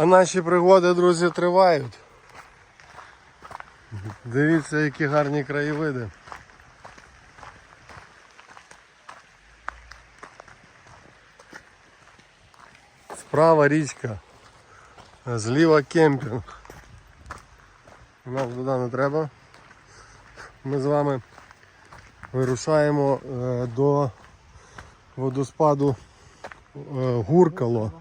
А наші пригоди, друзі, тривають. Дивіться, які гарні краєвиди. Справа річка, зліва кемпінг. Нам туди не треба. Ми з вами вирушаємо е, до водоспаду е, Гуркало.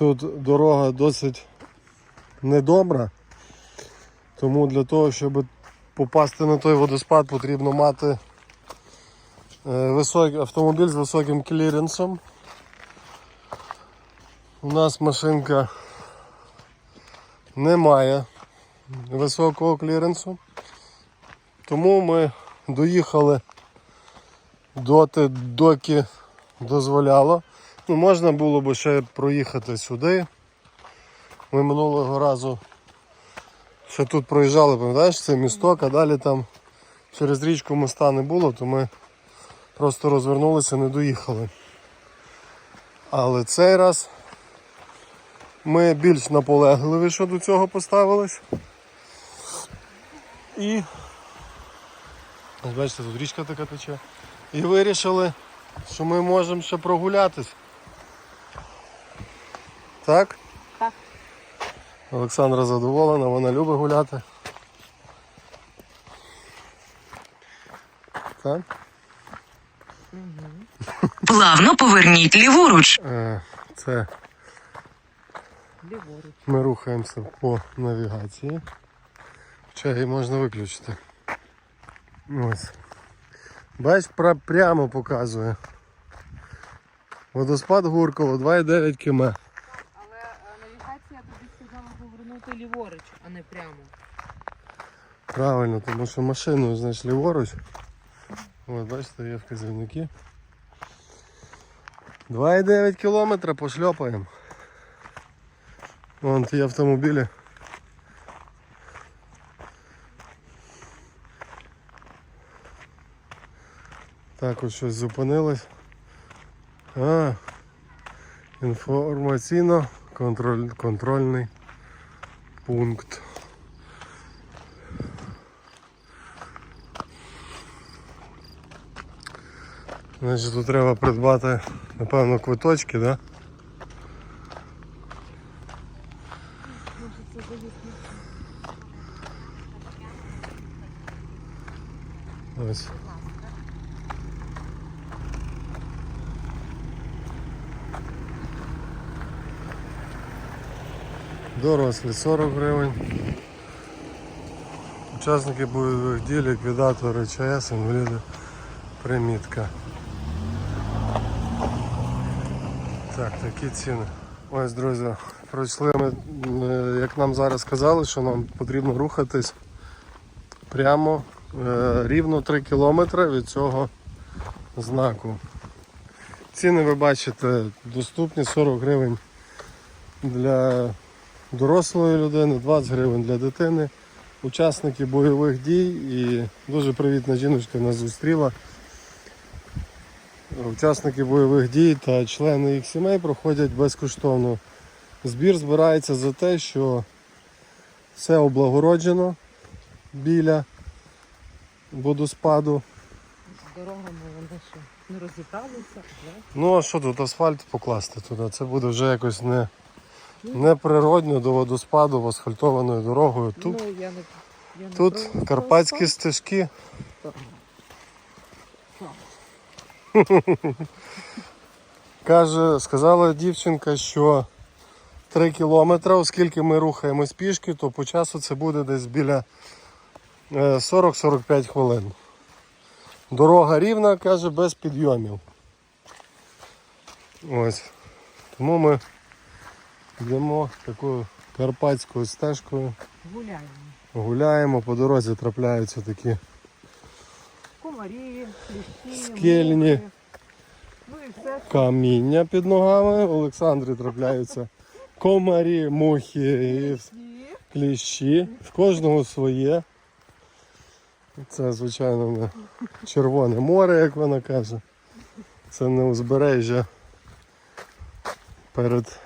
Тут дорога досить недобра, тому для того, щоб попасти на той водоспад, потрібно мати е, високий автомобіль з високим кліренсом. У нас машинка не має високого кліренсу, тому ми доїхали доти, доки дозволяло. Ну, можна було б ще проїхати сюди. Ми минулого разу ще тут проїжджали, пам'ятаєш, це місток, а далі там через річку моста не було, то ми просто розвернулися, не доїхали. Але цей раз ми більш наполегливі, що до цього поставились. І бачите, тут річка така тече. І вирішили, що ми можемо ще прогулятись. Так? Так. Олександра задоволена, вона любить гуляти. Так? Плавно поверніть ліворуч. Е, Це Ліворуч. ми рухаємося по навігації. Хоча її можна виключити. Ось. Бач, прямо показує. Водоспад Гурково 2,9 км. Але е, навігація тобі сказала повернути ліворуч, а не прямо. Правильно, тому що машиною значить ліворуч. От, бачите, є вказівники. 2,9 кілометра пошльопаємо. Вон ті автомобілі. Так ось щось зупинилось. А, інформаційно контроль, контрольний пункт. Значить тут треба придбати, напевно, квиточки, да? Ось. Дорослі 40 гривень. Учасники бойових дій, ліквідатори ЧАЕС, інваліди, примітка. Так, такі ціни. Ось, друзі, пройшли ми, е, як нам зараз сказали, що нам потрібно рухатись прямо е, рівно 3 кілометри від цього знаку. Ціни ви бачите доступні 40 гривень для дорослої людини, 20 гривень для дитини. Учасники бойових дій і дуже привітна жіночка нас зустріла. Учасники бойових дій та члени їх сімей проходять безкоштовно. Збір збирається за те, що все облагороджено біля водоспаду. З дорогами вони ще не розібралися. Ну а що тут асфальт покласти туди? Це буде вже якось не, неприродно до водоспаду асфальтованою дорогою. Тут, Ну, я не, я не тут проти карпатські стежки. Каже, сказала дівчинка, що 3 кілометри, оскільки ми рухаємось пішки, то по часу це буде десь біля е, 40-45 хвилин. Дорога рівна, каже, без підйомів. Ось. Тому ми йдемо такою карпатською стежкою, Гуляємо. гуляємо, по дорозі трапляються такі Комарі, кліщі, Скельні. Ну і все. каміння під ногами. Олександрі трапляються комарі, мухи і кліщі. В кожного своє. Це, звичайно, не Червоне море, як вона каже. Це не узбережжя перед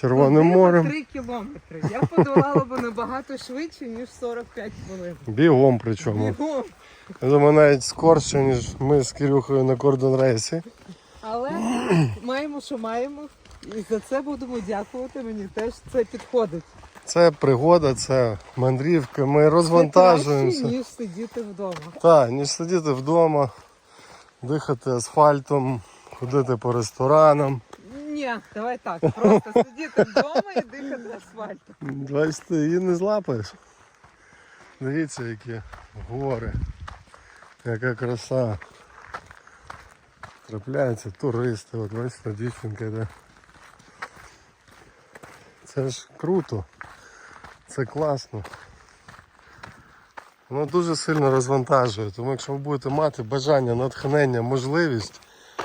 Червоним Можливо, морем. Три кілометри. Я подолала б набагато швидше, ніж 45 хвилин. Бігом причому. Бігом. Я думаю, навіть скорше, ніж ми з Кирюхою на кордон рейсі. Але маємо, що маємо. І за це будемо дякувати. Мені теж це підходить. Це пригода, це мандрівка. Ми Це розвантажуємося. ніж сидіти вдома. Так, ніж сидіти вдома, дихати асфальтом, ходити по ресторанам. Ні, давай так. Просто сидіти вдома і дихати асфальтом. Бачите, її не злапаєш. Дивіться, які гори, яка краса. Трапляються туристи, от бачите, дівчинка йде. Це ж круто. Це класно. Воно дуже сильно розвантажує, тому якщо ви будете мати бажання, натхнення, можливість,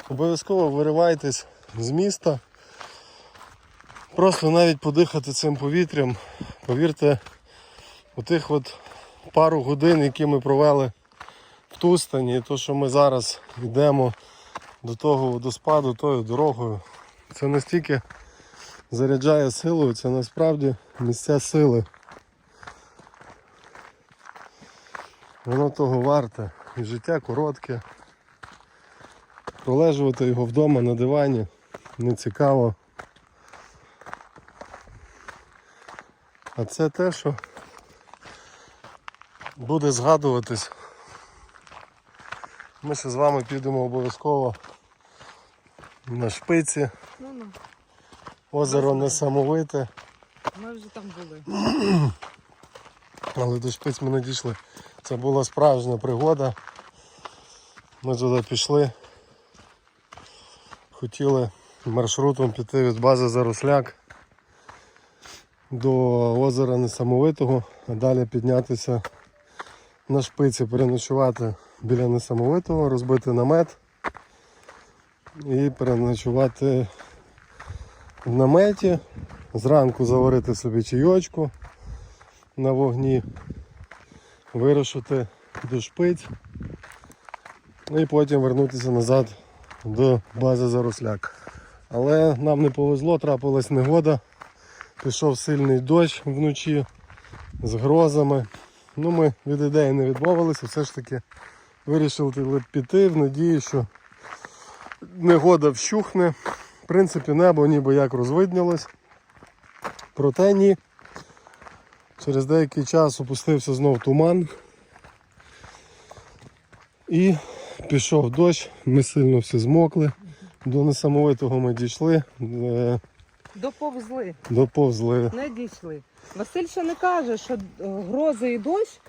обов'язково виривайтесь з міста. Просто навіть подихати цим повітрям. Повірте, у тих от пару годин, які ми провели в Тустані, і то, що ми зараз йдемо до того водоспаду, тою дорогою, це настільки заряджає силою, це насправді місця сили. Воно того варте. І життя коротке. Пролежувати його вдома на дивані не цікаво. А це те, що буде згадуватись. Ми ще з вами підемо обов'язково на шпиці. Ну ну, Озеро несамовите, ми вже там були. але до шпиць ми не дійшли. Це була справжня пригода. Ми туди пішли. Хотіли маршрутом піти від бази Заросляк до озера Несамовитого, а далі піднятися на шпиці, переночувати біля Несамовитого, розбити намет і переночувати в наметі, зранку заварити собі чайочку на вогні, вирушити до шпиць і потім вернутися назад до бази Заросляк. Але нам не повезло, трапилась негода. Пішов сильний дощ вночі з грозами. Ну, ми від ідеї не відмовилися, все ж таки вирішили піти в надії, що негода вщухне. В принципі, небо ніби як розвиднілось. Проте ні. Через деякий час опустився знов туман. І пішов дощ, ми сильно всі змокли. До несамовитого ми дійшли, е, Доповзли, доповзли. не дійшли. Василь ще не каже, що е, грози і дощ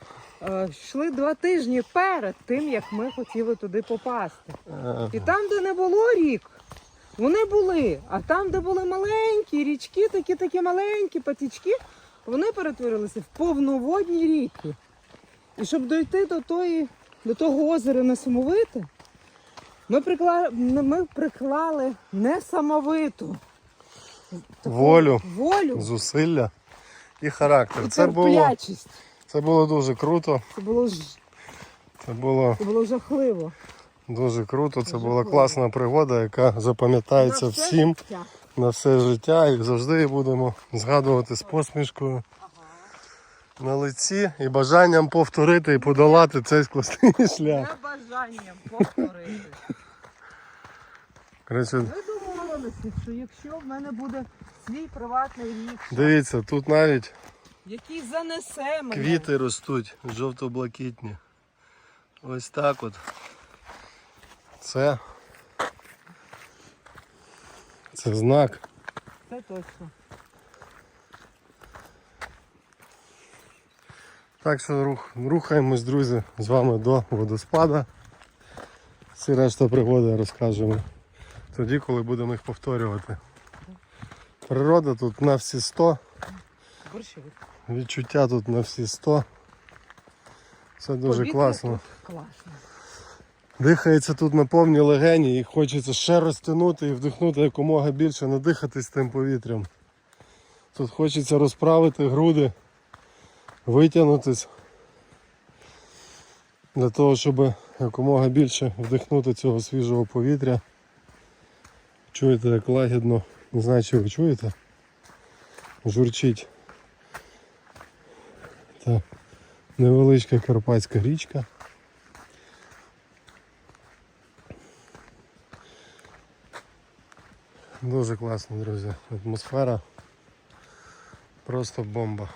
е, йшли два тижні перед тим, як ми хотіли туди попасти. Е, І там, де не було рік, вони були. А там, де були маленькі річки, такі такі маленькі патічки, вони перетворилися в повноводні ріки. І щоб дойти до, тої, до того озера несамовите, ми, прикла... ми приклали несамовиту таку Волю. волю Зусилля і характер. і Це було, це було дуже круто. Це було, ж- Це було це було жахливо. дуже круто. Це Дуже була класна пригода, яка запам'ятається всім життя. на все життя і завжди її будемо згадувати з посмішкою на лиці і бажанням повторити і подолати цей складний шлях. Небажанням повторити. Коротше, Ми домовилися, що якщо в мене буде свій приватний рік, дивіться, тут навіть який занесе мене, квіти ростуть жовто-блакитні. Ось так от. Це. Це знак. це точно. Так що рух, рухаємось, друзі, з вами до водоспада. Всі решта пригоди розкажемо тоді, коли будемо їх повторювати. Природа тут на всі 100, відчуття тут на всі 100. Це дуже класно. Класно. Дихається тут на повні легені і хочеться ще розтягнути і вдихнути якомога більше, надихатись тим повітрям. Тут хочеться розправити груди, витягнутись для того, щоб якомога більше вдихнути цього свіжого повітря. Чуєте, як лагідно Не знаю, чи ви чуєте. Журчить. Та невеличка карпатська річка. Дуже класно, друзі. Атмосфера. Просто бомба.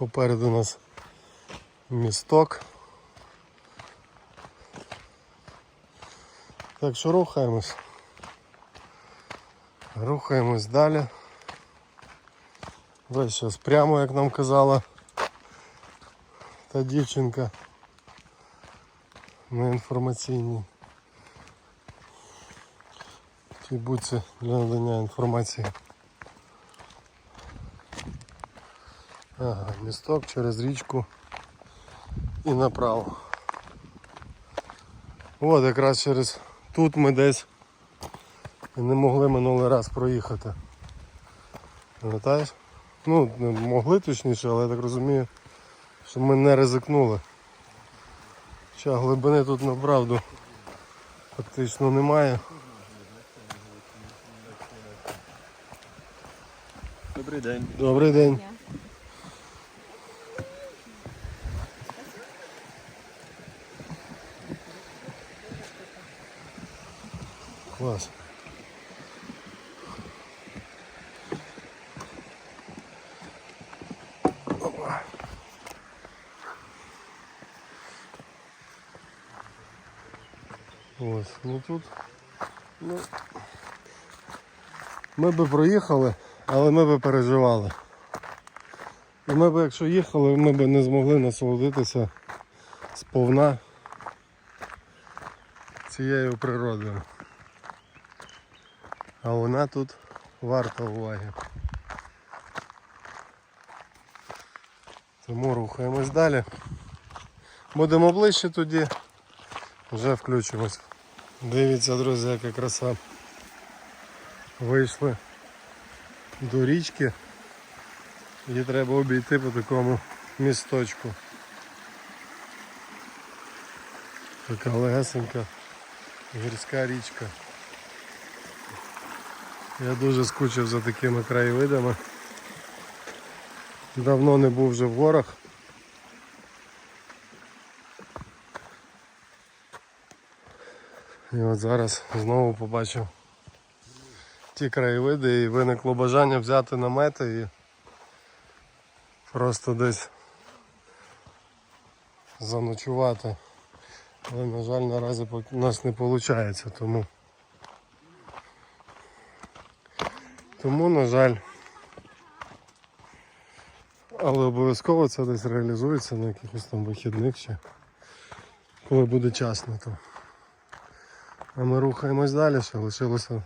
Попереду нас місток. Так що рухаємось. Рухаємось далі. Весь час прямо, як нам казала та дівчинка на інформаційній цій будці для надання інформації. Ага, місток через річку і направо. От якраз через тут ми десь не могли минулий раз проїхати. Пам'ятаєш? Ну, не могли точніше, але я так розумію, що ми не ризикнули. Хоча глибини тут направду фактично немає. Добрий день. Добрий день. Клас. Опа. Ось, ну тут. Ну, ми би проїхали, але ми би переживали. І ми б, якщо їхали, ми б не змогли насолодитися сповна цією природою. А вона тут варта уваги. Тому рухаємось далі. Будемо ближче тоді, вже включимось. Дивіться, друзі, яка краса. Вийшли до річки. Її треба обійти по такому місточку. Така легесенька гірська річка. Я дуже скучив за такими краєвидами. Давно не був вже в горах. І от зараз знову побачив ті краєвиди і виникло бажання взяти намети і просто десь заночувати. Але, на жаль, наразі у нас не виходить, тому. Тому, на жаль. Але обов'язково це десь реалізується на якихось там вихідних ще. Коли буде час на то. А ми рухаємось далі, ще лишилося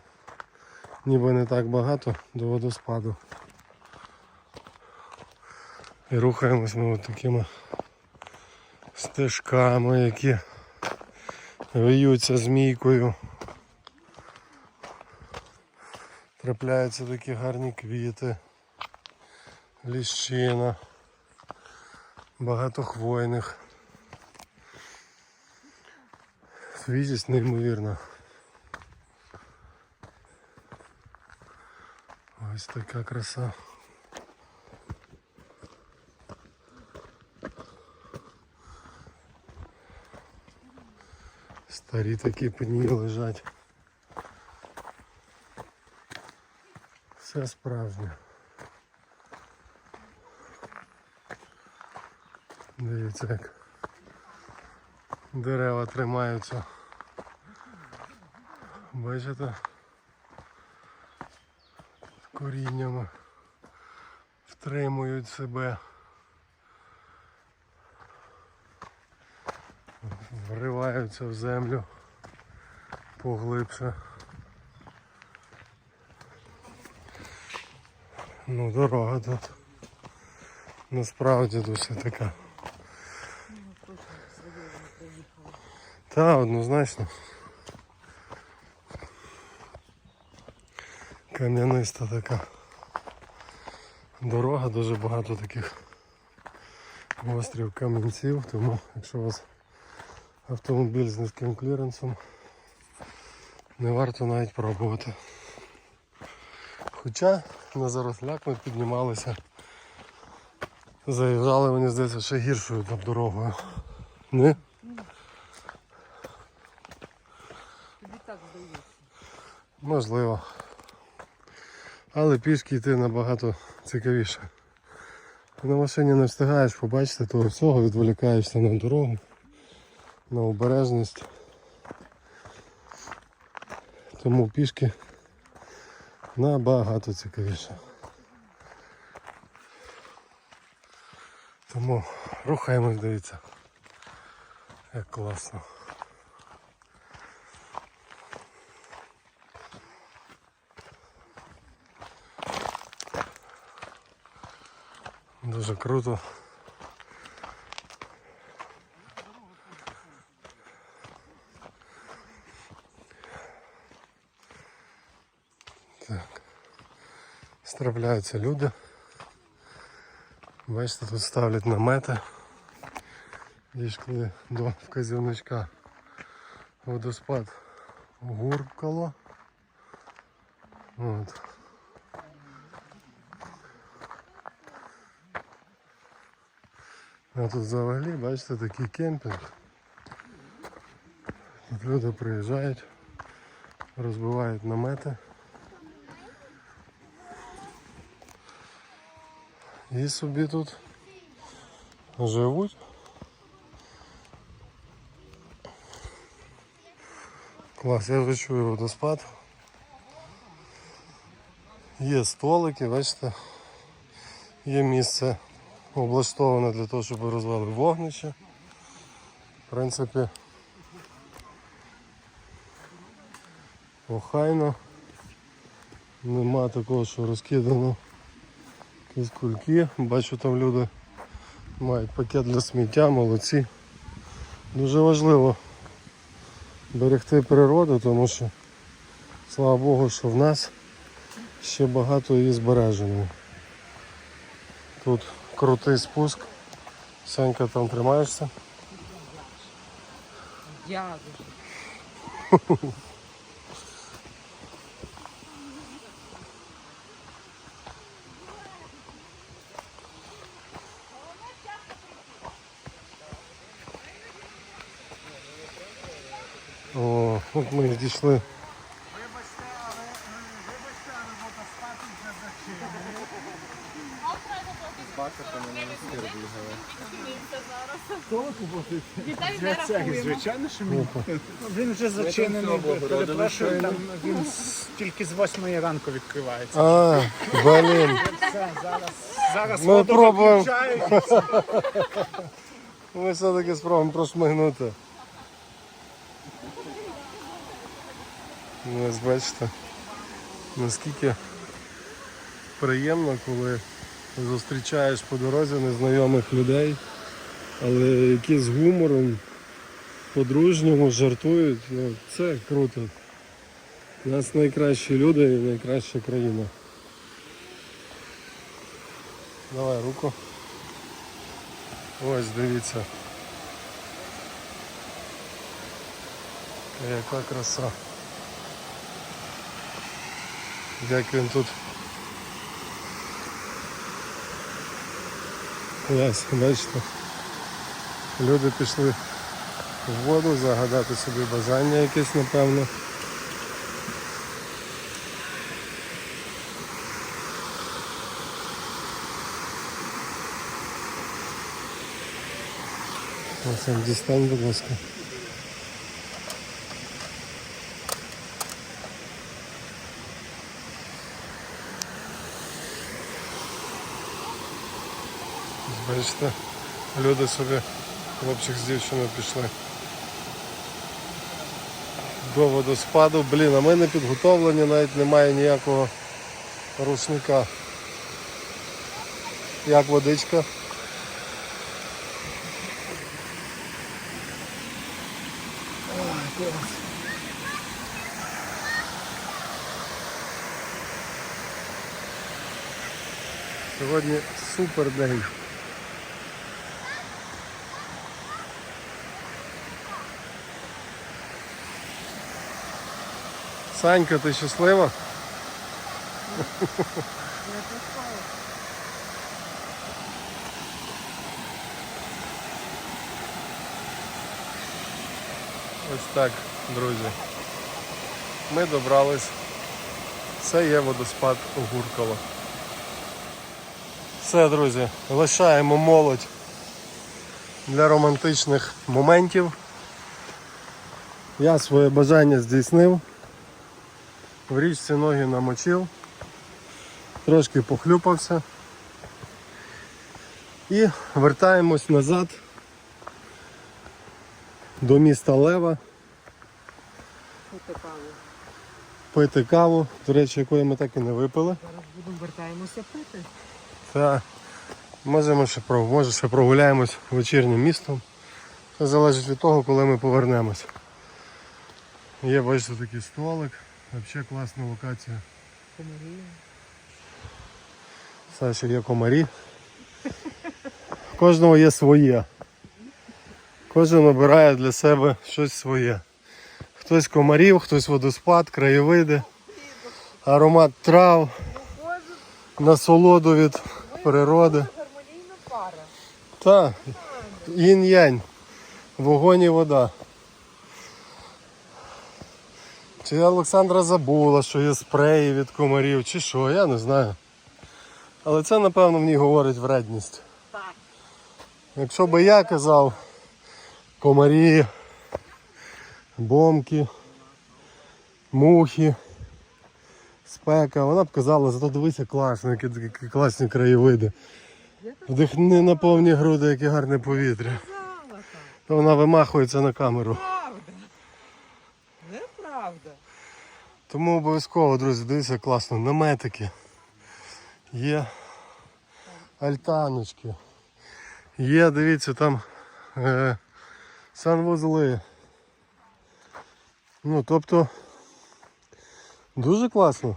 ніби не так багато до водоспаду. І рухаємось ми от такими стежками, які виються змійкою. Трапляються такі гарні квіти, ліщина, багато хвойних. Свіжість неймовірна. Ось така краса. Старі такі пені лежать. Все справжнє. Дивіться як дерева тримаються. Бачите? Коріннями втримують себе. Вриваються в землю поглибше. Ну, дорога тут насправді досить така. Та, однозначно. Кам'яниста така дорога, дуже багато таких гострів камінців, тому якщо у вас автомобіль з низьким кліренсом, не варто навіть пробувати. Хоча на заросляк ми піднімалися, заїжджали, мені здається, ще гіршою там дорогою. Не? Тобі так здається. Можливо. Але пішки йти набагато цікавіше. На машині не встигаєш побачити того всього, відволікаєшся на дорогу, на обережність. Тому пішки набагато цікавіше. Тому рухаємось, дивіться. Як класно. Дуже круто. Так. Страпляються люди. Бачите, тут ставлять намети. Дійшли до вказівничка водоспад гуркало. От. А тут взагалі, бачите, такий кемпінг. Тут люди приїжджають, розбивають намети. І собі тут живуть. Клас, я вже чую водоспад. Є столики, бачите, є місце облаштоване для того, щоб розвели вогнище. В принципі, охайно. Нема такого, що розкидано якісь кульки. Бачу там люди мають пакет для сміття, молодці. Дуже важливо берегти природу, тому що слава Богу, що в нас ще багато її збережено. Тут крутий спуск. Санька там тримаєшся. Дуже. О, от ми і дійшли. Звичайно, що ні. Він вже зачинений. Перепрошую, там він з- тільки з 8 ранку відкривається. А, блін. Все, зараз, зараз Ми воду пробуємо. виключають. Ми все-таки спробуємо прошмигнути. Ну, ось бачите, наскільки приємно, коли зустрічаєш по дорозі незнайомих людей, але які з гумором, по-дружньому жартують. Ну, це круто. У нас найкращі люди і найкраща країна. Давай руку. Ось дивіться. Яка краса. Як він тут. Клас, бачите. Люди пішли в воду загадати собі бажання якесь, напевно. Ось дістань, будь ласка. Бачите, люди собі, хлопчик з дівчиною пішли. До водоспаду. Блін, а ми не підготовлені, навіть немає ніякого рушника. Як водичка? Сьогодні супер день. Санька, ти щаслива? Ось так, друзі. Ми добрались. Це є водоспад Огуркова. Все, друзі, лишаємо молодь для романтичних моментів. Я своє бажання здійснив. В річці ноги намочив, трошки похлюпався. І вертаємось назад до міста Лева Отакали. пити каву, до речі, якої ми так і не випили. Зараз будемо вертаємося пити. Та можемо ще може ще прогуляємось вечірнім містом. Це залежить від того, коли ми повернемось. Є, бачите, такий столик. Взагалі класна локація. Комарія. Саші є комарі. Кожного є своє. Кожен обирає для себе щось своє. Хтось комарів, хтось водоспад, краєвиди, аромат трав, насолоду від природи. Гармонійна пара. Та, інь-янь, вогонь і вода. Чи Олександра забула, що є спреї від комарів, чи що, я не знаю. Але це, напевно, в ній говорить вредність. Так. Якщо би я казав комарі, бомки, мухи, спека, вона б казала, зато дивися класно, які, які класні краєвиди. Вдихни на повні груди, яке гарне повітря. То вона вимахується на камеру. Тому обов'язково, друзі, дивіться класно. Наметики. Є альтаночки. Є, дивіться, там е, санвузли. Ну, тобто дуже класно.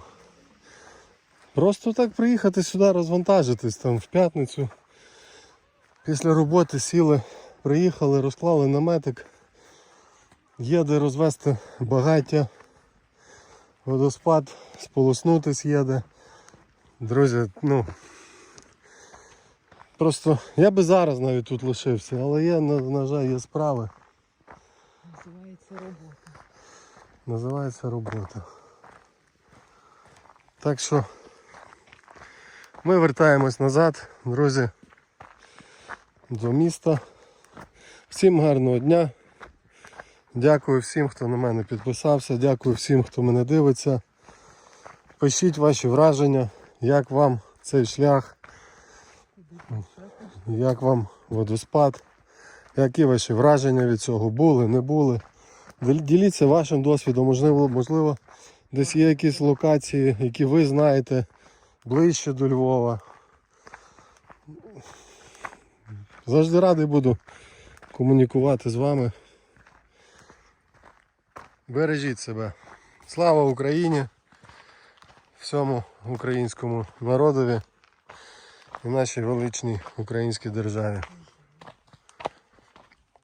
Просто так приїхати сюди, розвантажитись там в п'ятницю. Після роботи сіли, приїхали, розклали наметик. Є де розвести багаття водоспад, сполоснутись їде. Друзі, ну просто я би зараз навіть тут лишився, але є, на, на жаль, є справи. Називається робота. Називається робота. Так що ми вертаємось назад, друзі, до міста. Всім гарного дня. Дякую всім, хто на мене підписався. Дякую всім, хто мене дивиться. Пишіть ваші враження, як вам цей шлях, як вам водоспад, які ваші враження від цього були, не були. Діліться вашим досвідом, можливо, можливо, десь є якісь локації, які ви знаєте ближче до Львова. Завжди радий буду комунікувати з вами. Бережіть себе. Слава Україні! Всьому українському народові і нашій величній українській державі.